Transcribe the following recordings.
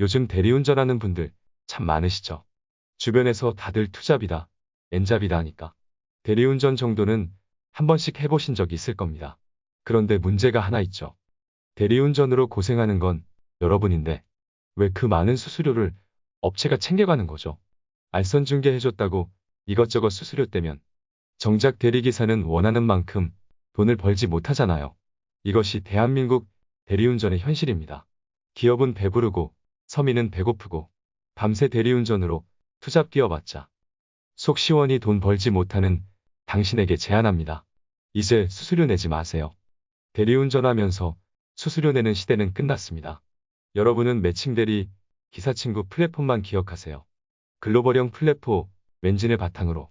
요즘 대리운전하는 분들 참 많으시죠? 주변에서 다들 투잡이다, 엔잡이다 하니까. 대리운전 정도는 한 번씩 해보신 적 있을 겁니다. 그런데 문제가 하나 있죠. 대리운전으로 고생하는 건 여러분인데 왜 그 많은 수수료를 업체가 챙겨가는 거죠? 알선 중개해줬다고 이것저것 수수료 떼면 정작 대리기사는 원하는 만큼 돈을 벌지 못하잖아요. 이것이 대한민국 대리운전의 현실입니다. 기업은 배부르고 서민은 배고프고 밤새 대리운전으로 투잡 뛰어봤자 속 시원히 돈 벌지 못하는 당신에게 제안합니다. 이제 수수료 내지 마세요. 대리운전하면서 수수료 내는 시대는 끝났습니다. 여러분은 매칭 대리, 기사 친구 플랫폼만 기억하세요. 글로벌형 플랫폼, 왠진을 바탕으로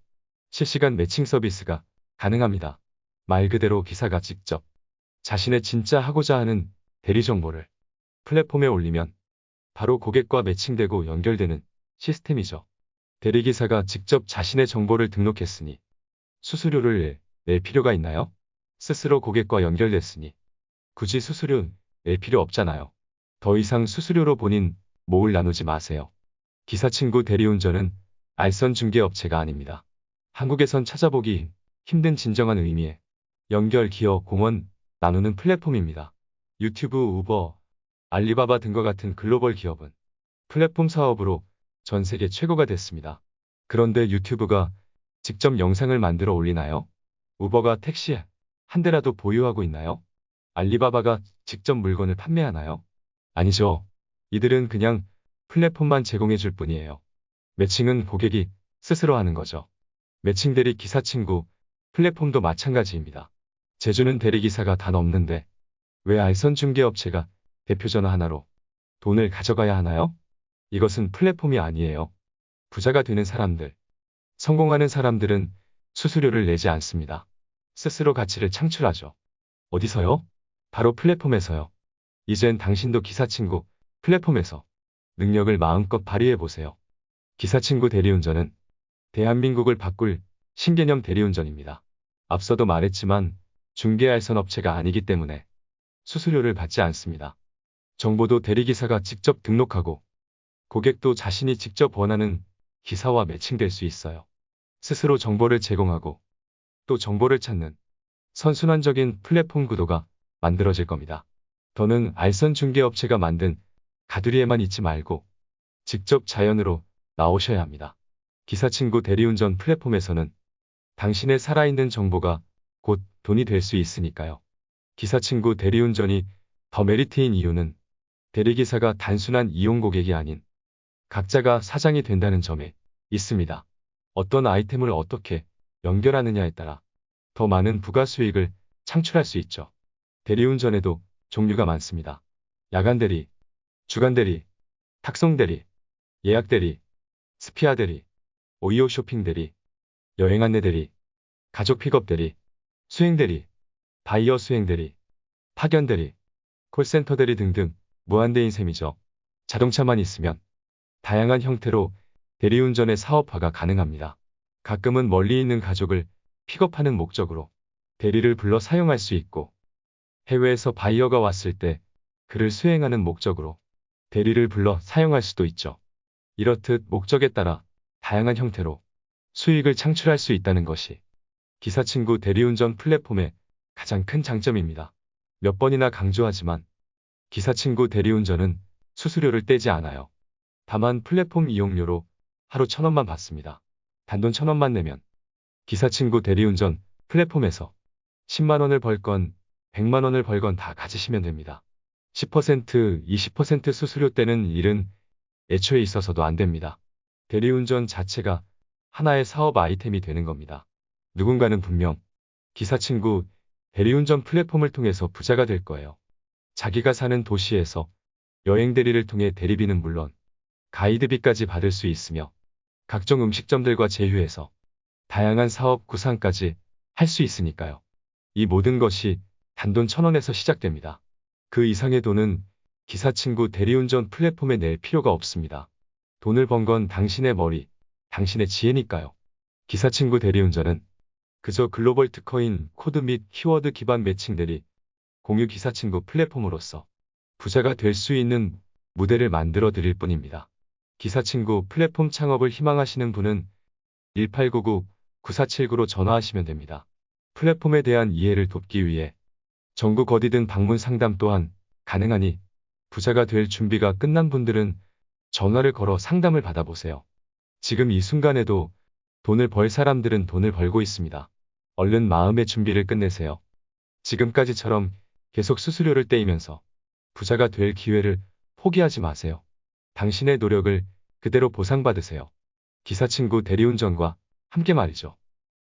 실시간 매칭 서비스가 가능합니다. 말 그대로 기사가 직접 자신의 진짜 하고자 하는 대리 정보를 플랫폼에 올리면 바로 고객과 매칭되고 연결되는 시스템이죠. 대리기사가 직접 자신의 정보를 등록했으니 수수료를 낼 필요가 있나요? 스스로 고객과 연결됐으니 굳이 수수료 낼 필요 없잖아요. 더 이상 수수료로 본인 모을 나누지 마세요. 기사 친구 대리운전은 알선 중개업체가 아닙니다. 한국에선 찾아보기 힘든 진정한 의미의 연결, 기업, 공원, 나누는 플랫폼입니다. 유튜브, 우버, 알리바바 등과 같은 글로벌 기업은 플랫폼 사업으로 전 세계 최고가 됐습니다. 그런데 유튜브가 직접 영상을 만들어 올리나요? 우버가 택시 한 대라도 보유하고 있나요? 알리바바가 직접 물건을 판매하나요? 아니죠. 이들은 그냥 플랫폼만 제공해 줄 뿐이에요. 매칭은 고객이 스스로 하는 거죠. 매칭 대리 기사 친구 플랫폼도 마찬가지입니다. 제주는 대리기사가 단 없는데 왜 알선 중개업체가 대표 전화 하나로 돈을 가져가야 하나요? 이것은 플랫폼이 아니에요. 부자가 되는 사람들, 성공하는 사람들은 수수료를 내지 않습니다. 스스로 가치를 창출하죠. 어디서요? 바로 플랫폼에서요. 이젠 당신도 기사 친구 플랫폼에서 능력을 마음껏 발휘해 보세요. 기사 친구 대리운전은 대한민국을 바꿀 신개념 대리운전입니다. 앞서도 말했지만 중개알선 업체가 아니기 때문에 수수료를 받지 않습니다. 정보도 대리기사가 직접 등록하고 고객도 자신이 직접 원하는 기사와 매칭될 수 있어요. 스스로 정보를 제공하고 또 정보를 찾는 선순환적인 플랫폼 구도가 만들어질 겁니다. 더는 알선 중개업체가 만든 가두리에만 있지 말고 직접 자연으로 나오셔야 합니다. 기사 친구 대리운전 플랫폼에서는 당신의 살아있는 정보가 곧 돈이 될 수 있으니까요. 기사 친구 대리운전이 더 메리트인 이유는 대리기사가 단순한 이용 고객이 아닌 각자가 사장이 된다는 점에 있습니다. 어떤 아이템을 어떻게 연결하느냐에 따라 더 많은 부가 수익을 창출할 수 있죠. 대리운전에도 종류가 많습니다. 야간 대리, 주간 대리, 탁송 대리, 예약 대리, 스피아 대리, 오이오 쇼핑 대리, 여행 안내 대리, 가족 픽업 대리, 수행 대리, 바이어 수행 대리, 파견 대리, 콜센터 대리 등등 무한대인 셈이죠. 자동차만 있으면 다양한 형태로 대리운전의 사업화가 가능합니다. 가끔은 멀리 있는 가족을 픽업하는 목적으로 대리를 불러 사용할 수 있고 해외에서 바이어가 왔을 때 그를 수행하는 목적으로 대리를 불러 사용할 수도 있죠. 이렇듯 목적에 따라 다양한 형태로 수익을 창출할 수 있다는 것이 기사 친구 대리운전 플랫폼의 가장 큰 장점입니다. 몇 번이나 강조하지만 기사 친구 대리운전은 수수료를 떼지 않아요. 다만 플랫폼 이용료로 하루 천 원만 받습니다. 단돈 천 원만 내면 기사 친구 대리운전 플랫폼에서 10만 원을 벌건 100만 원을 벌건 다 가지시면 됩니다. 10% 20% 수수료 떼는 일은 애초에 있어서도 안 됩니다. 대리운전 자체가 하나의 사업 아이템이 되는 겁니다. 누군가는 분명 기사 친구 대리운전 플랫폼을 통해서 부자가 될 거예요. 자기가 사는 도시에서 여행 대리를 통해 대리비는 물론 가이드비까지 받을 수 있으며 각종 음식점들과 제휴해서 다양한 사업 구상까지 할 수 있으니까요. 이 모든 것이 단돈 천원에서 시작됩니다. 그 이상의 돈은 기사 친구 대리운전 플랫폼에 낼 필요가 없습니다. 돈을 번 건 당신의 머리, 당신의 지혜니까요. 기사 친구 대리운전은 그저 글로벌 특허인 코드 및 키워드 기반 매칭 대리, 공유 기사 친구 플랫폼으로서 부자가 될 수 있는 무대를 만들어 드릴 뿐입니다. 기사 친구 플랫폼 창업을 희망하시는 분은 1899-9479로 전화하시면 됩니다. 플랫폼에 대한 이해를 돕기 위해 전국 어디든 방문 상담 또한 가능하니 부자가 될 준비가 끝난 분들은 전화를 걸어 상담을 받아보세요. 지금 이 순간에도 돈을 벌 사람들은 돈을 벌고 있습니다. 얼른 마음의 준비를 끝내세요. 지금까지처럼 계속 수수료를 떼이면서 부자가 될 기회를 포기하지 마세요. 당신의 노력을 그대로 보상받으세요. 기사 친구 대리운전과 함께 말이죠.